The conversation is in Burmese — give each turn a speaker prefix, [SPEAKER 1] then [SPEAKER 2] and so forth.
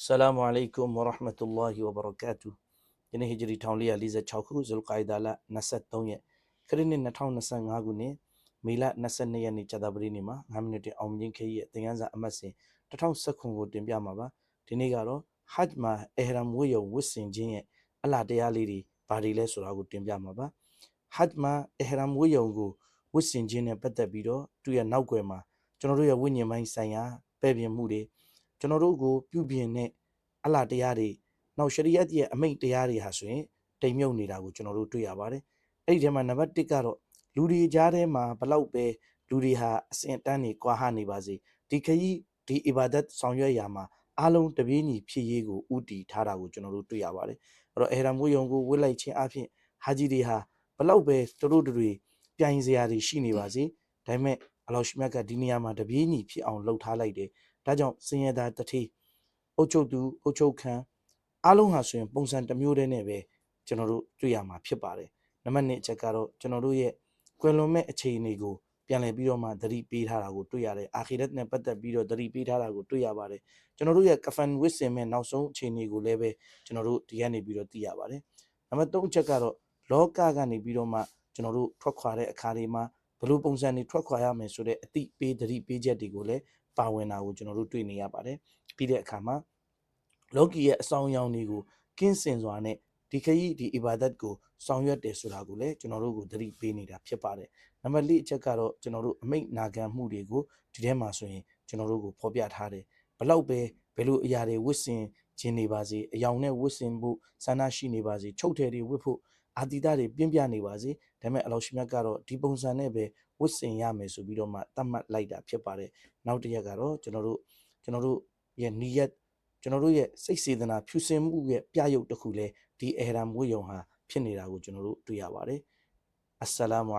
[SPEAKER 1] السلام عليكم ورحمة الله وبركاته ဒီနေ့ဟီဂျရီ1446ခုဇူလ်ကိုင်ဒါလ23ရက်ခရစ်နှစ်2025ခုနှစ်မေလ22ရက်နေ့ကြာသပတေးနေ့မှာ9မိနစ်တင်အောင်မြင်ခရီးရဲ့သင်ခန်းစာအမှတ်စဉ်2019ကိုတင်ပြမှာပါဒီနေ့ကတော့ဟဂျ်မှာအဟရမ်ဝေယုံဝတ်ဆင်ခြင်းရဲ့အလားတရားလေးတွေဘာတွေလဲဆိုတာကိုတင်ပြမှာပါဟဂျ်မှာအဟရမ်ဝေယုံကိုဝတ်ဆင်ခြင်းနဲ့ပတ်သက်ပြီးတော့သူ့ရဲ့နောက်ွယ်မှာကျွန်တော်တို့ရဲ့ဝိညာဉ်ပိုင်းဆိုင်ရာပဲ့ပြင်မှုတွေ ကျွန်တော်တို့ကိုပြုပြင်တဲ့အလားတရားတွေနောက်ရှရီယတ်ရဲ့အမိန့်တရားတွေဟာဆိုရင်တိမ်မြုပ်နေတာကိုကျွန်တော်တို့တွေ့ရပါတယ်အဲ့ဒီထဲမှာနံပါတ်1ကတော့လူတွေကြားထဲမှာဘလောက်ပဲလူတွေဟာအစင်တန်းနေကွာဟနေပါစေဒီခရီးဒီအီဘာဒတ်ဆောင်ရွက်ရာမှာအားလုံးတပြေးညီဖြစ်ရေးကိုဥတီထားတာကိုကျွန်တော်တို့တွေ့ရပါတယ်အဲ့တော့အဟရမ်မွေယုံကိုဝတ်လိုက်ခြင်းအပြင်ဟာဂျီတွေဟာဘလောက်ပဲသူတို့တွေပြိုင်စရာတွေရှိနေပါစေဒါပေမဲ့ အလောရှိမြတ်ကဒီနေရာမှာတပြေးညီဖြစ်အောင်လှုပ်ထားလိုက်တယ်ဒါကြောင့်စင်ရသားတထေးအုတ်ချုပ်သူအုတ်ချုပ်ခံအားလုံးဟာဆိုရင်ပုံစံတစ်မျိုးတည်းနဲ့ပဲကျွန်တော်တို့တွေ့ရမှာဖြစ်ပါတယ်နံပါတ်1အချက်ကတော့ကျွန်တော်တို့ရဲ့ကွယ်လွန်မဲ့အခြေအနေကိုပြန်လည်ပြီးတော့မှသတိပေးထားတာကိုတွေ့ရတယ်အာခိရတ်နဲ့ပတ်သက်ပြီးတော့သတိပေးထားတာကိုတွေ့ရပါတယ်ကျွန်တော်တို့ရဲ့ကဖန်ဝစ်စင်မဲ့နောက်ဆုံးအခြေအနေကိုလည်းပဲကျွန်တော်တို့ဒီကနေပြီးတော့သိရပါတယ်နံပါတ်3အချက်ကတော့လောကကနေပြီးတော့မှကျွန်တော်တို့ထွက်ခွာတဲ့အခါတွေမှာ ဘယ်လိုပုံစံတွေထွက်ခွာရမယ်ဆိုတဲ့အတိပေးသတိပေးချက်တွေကိုလည်းပါဝင်တာကိုကျွန်တော်တို့တွေ့နေရပါတယ်ပြီးတဲ့အခါမှာလောကီရဲ့အဆောင်အယောင်တွေကိုကင်းစင်စွာနဲ့ဒီခရီးဒီအီဘာဒတ်ကိုဆောင်ရွက်တယ်ဆိုတာကိုလည်းကျွန်တော်တို့ကိုသတိပေးနေတာဖြစ်ပါတယ်နံပါတ်၄အချက်ကတော့ကျွန်တော်တို့အမိတ်နာခံမှုတွေကိုဒီထဲမှာဆိုရင်ကျွန်တော်တို့ကိုဖော်ပြထားတယ်ဘလောက်ပဲဘယ်လိုအရာတွေဝတ်ဆင်ခြင်းနေပါစေအယောင်နဲ့ဝတ်ဆင်ဖို့ဆန္ဒရှိနေပါစေချုပ်တယ်တွေဝတ်ဖို့ အာတိတတွေပြင်းပြနေပါစေဒါပေမဲ့အလောရှိမြတ်ကတော့ဒီပုံစံနဲ့ပဲဝတ်ဆင်ရမယ်ဆိုပြီးတော့မှသတ်မှတ်လိုက်တာဖြစ်ပါတယ်နောက်တစ်ရက်ကတော့ကျွန်တော်တို့ကျွန်တော်တို့ရဲ့နီယတ်ကျွန်တော်တို့ရဲ့စိတ်စေတနာဖြူစင်မှုရဲ့ပြရုပ်တစ်ခုလဲဒီအဟရမ်ဝေယုံဟာဖြစ်နေတာကိုကျွန်တော်တို့တွေ့ရပါတယ်အစ္စလာမု